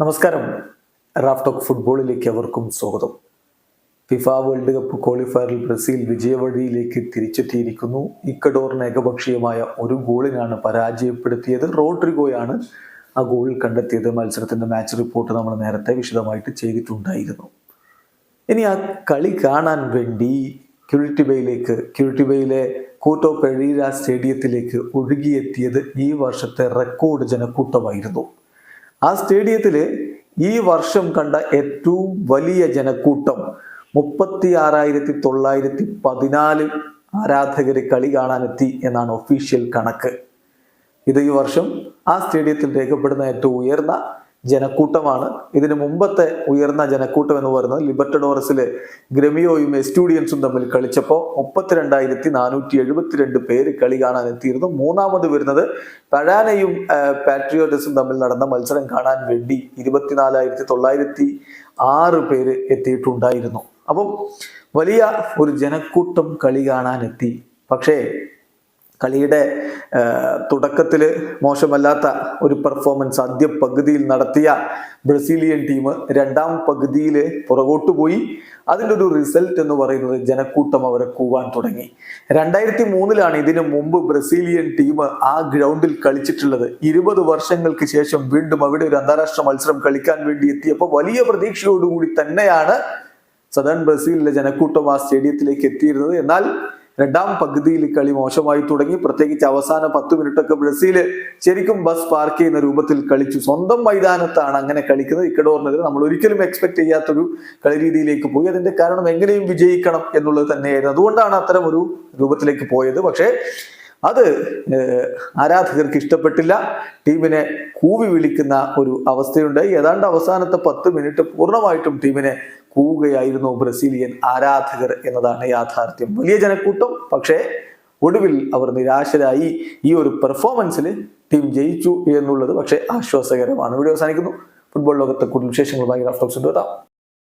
നമസ്കാരം. റാഫ്ടോക്ക് ഫുട്ബോളിലേക്ക് അവർക്കും സ്വാഗതം. ഫിഫ വേൾഡ് കപ്പ് ക്വാളിഫയറിൽ ബ്രസീൽ വിജയവഴിയിലേക്ക് തിരിച്ചെത്തിയിരിക്കുന്നു. ഇക്കഡോറിന് ഏകപക്ഷീയമായ ഒരു ഗോളിനാണ് പരാജയപ്പെടുത്തിയത്. റോഡ്രിഗോയാണ് ആ ഗോൾ കണ്ടെത്തിയത്. മത്സരത്തിന്റെ മാച്ച് റിപ്പോർട്ട് നമ്മൾ നേരത്തെ വിശദമായിട്ട് ചെയ്തിട്ടുണ്ടായിരുന്നു. ഇനി ആ കളി കാണാൻ വേണ്ടി ക്യൂരിറ്റിബയിലേക്ക് ക്യൂരിറ്റിബയിലെ കൂട്ടോ പെഴീര സ്റ്റേഡിയത്തിലേക്ക് ഒഴുകിയെത്തിയത് ഈ വർഷത്തെ റെക്കോർഡ് ജനക്കൂട്ടമായിരുന്നു. ആ സ്റ്റേഡിയത്തിൽ ഈ വർഷം കണ്ട ഏറ്റവും വലിയ ജനക്കൂട്ടം മുപ്പത്തി ആറായിരത്തി തൊള്ളായിരത്തി പതിനാല് ആരാധകർ കളി കാണാനെത്തി എന്നാണ് ഒഫീഷ്യൽ കണക്ക്. ഇത് ഈ വർഷം ആ സ്റ്റേഡിയത്തിൽ രേഖപ്പെടുന്ന ഏറ്റവും ഉയർന്ന ജനക്കൂട്ടമാണ്. ഇതിനു മുമ്പത്തെ ഉയർന്ന ജനക്കൂട്ടം എന്ന് പറയുന്നത് ലിബർട്ടഡോറസിലെ ഗ്രമിയോയും എസ്റ്റൂഡിയൻസും തമ്മിൽ കളിച്ചപ്പോൾ മുപ്പത്തിരണ്ടായിരത്തി നാനൂറ്റി എഴുപത്തിരണ്ട് പേര് കളി കാണാൻ എത്തിയിരുന്നു. മൂന്നാമത് വരുന്നത് പഴാനയും പാട്രിയോട്ടസും തമ്മിൽ നടന്ന മത്സരം കാണാൻ വേണ്ടി ഇരുപത്തിനാലായിരത്തി തൊള്ളായിരത്തി ആറ് പേര് എത്തിയിട്ടുണ്ടായിരുന്നു. അപ്പം വലിയ ഒരു ജനക്കൂട്ടം കളി കാണാൻ എത്തി. പക്ഷേ കളിയുടെ തുടക്കത്തിൽ മോശമല്ലാത്ത ഒരു പെർഫോമൻസ് ആദ്യ പകുതിയിൽ നടത്തിയ ബ്രസീലിയൻ ടീം രണ്ടാം പകുതിയിൽ പുറകോട്ട് പോയി. അതിന്റെ ഒരു റിസൾട്ട് എന്ന് പറയുന്നത് ജനക്കൂട്ടം അവരെ കൂവാൻ തുടങ്ങി. രണ്ടായിരത്തി മൂന്നിലാണ് ഇതിനു മുമ്പ് ബ്രസീലിയൻ ടീം ആ ഗ്രൗണ്ടിൽ കളിച്ചിട്ടുള്ളത്. ഇരുപത് വർഷങ്ങൾക്ക് ശേഷം വീണ്ടും അവിടെ ഒരു അന്താരാഷ്ട്ര മത്സരം കളിക്കാൻ വേണ്ടി എത്തിയപ്പോൾ വലിയ പ്രതീക്ഷയോടുകൂടി തന്നെയാണ് സദൺ ബ്രസീലിലെ ജനക്കൂട്ടം ആ സ്റ്റേഡിയത്തിലേക്ക് എത്തിയിരുന്നത്. എന്നാൽ രണ്ടാം പകുതിയിൽ കളി മോശമായി തുടങ്ങി. പ്രത്യേകിച്ച് അവസാന പത്ത് മിനിറ്റൊക്കെ ബ്രസീൽ ശരിക്കും ബസ് പാർക്ക് ചെയ്യുന്ന രൂപത്തിൽ കളിച്ചു. സ്വന്തം മൈതാനത്താണ് അങ്ങനെ കളിക്കുന്നത്. ഇക്കഡോറിനെതിരെ നമ്മൾ ഒരിക്കലും എക്സ്പെക്ട് ചെയ്യാത്തൊരു കളി രീതിയിലേക്ക് പോയി. അതിന്റെ കാരണം എങ്ങനെയും വിജയിക്കണം എന്നുള്ളത് തന്നെയായിരുന്നു. അതുകൊണ്ടാണ് അത്തരം ഒരു രൂപത്തിലേക്ക് പോയത്. പക്ഷേ അത് ആരാധകർക്ക് ഇഷ്ടപ്പെട്ടില്ല. ടീമിനെ കൂവി വിളിക്കുന്ന ഒരു അവസ്ഥയുണ്ടായി ഏതാണ്ട് അവസാനത്തെ പത്ത് മിനിറ്റ് പൂർണമായിട്ടും ടീമിനെ കൂവുകയായിരുന്നു ബ്രസീലിയൻ ആരാധകർ എന്നതാണ് യാഥാർത്ഥ്യം. വലിയ ജനക്കൂട്ടം പക്ഷേ ഒടുവിൽ അവർ നിരാശരായി. ഈ ഒരു പെർഫോമൻസിൽ ടീം ജയിച്ചു എന്നുള്ളത് പക്ഷേ ആശ്വാസകരമാണ്. വീഡിയോ അവസാനിക്കുന്നു. ഫുട്ബോൾ ലോകത്തെ കൂടുതൽ വിശേഷങ്ങളുമായി റാഫ്റ്റോക്സ് എത്താം